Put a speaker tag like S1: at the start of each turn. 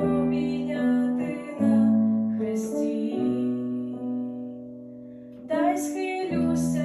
S1: ми на хресті, дай схилюся.